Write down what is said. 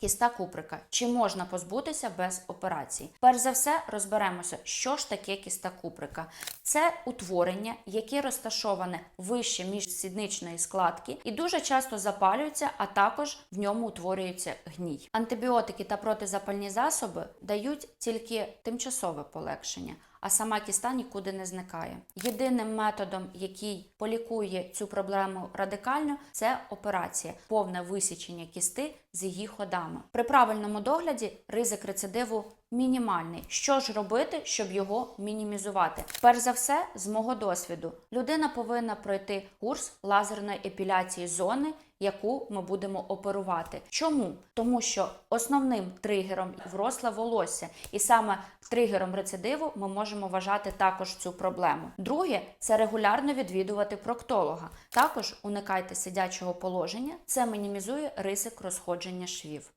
Кіста куприка. Чи можна позбутися без операції? Перш за все, розберемося, що ж таке кіста куприка. Це утворення, яке розташоване вище міжсідничної складки і дуже часто запалюється, а також в ньому утворюється гній. Антибіотики та протизапальні засоби дають тільки тимчасове полегшення. А сама кіста нікуди не зникає. Єдиним методом, який полікує цю проблему радикально, це операція, повне висічення кісти з її ходами. При правильному догляді ризик рецидиву мінімальний. Що ж робити, щоб його мінімізувати? Перш за все, з мого досвіду, людина повинна пройти курс лазерної епіляції зони, яку ми будемо оперувати. Чому? Тому що основним тригером вросле волосся, і саме тригером рецидиву ми можемо вважати також цю проблему. Друге це регулярно відвідувати проктолога. Також уникайте сидячого положення, це мінімізує ризик розходження швів.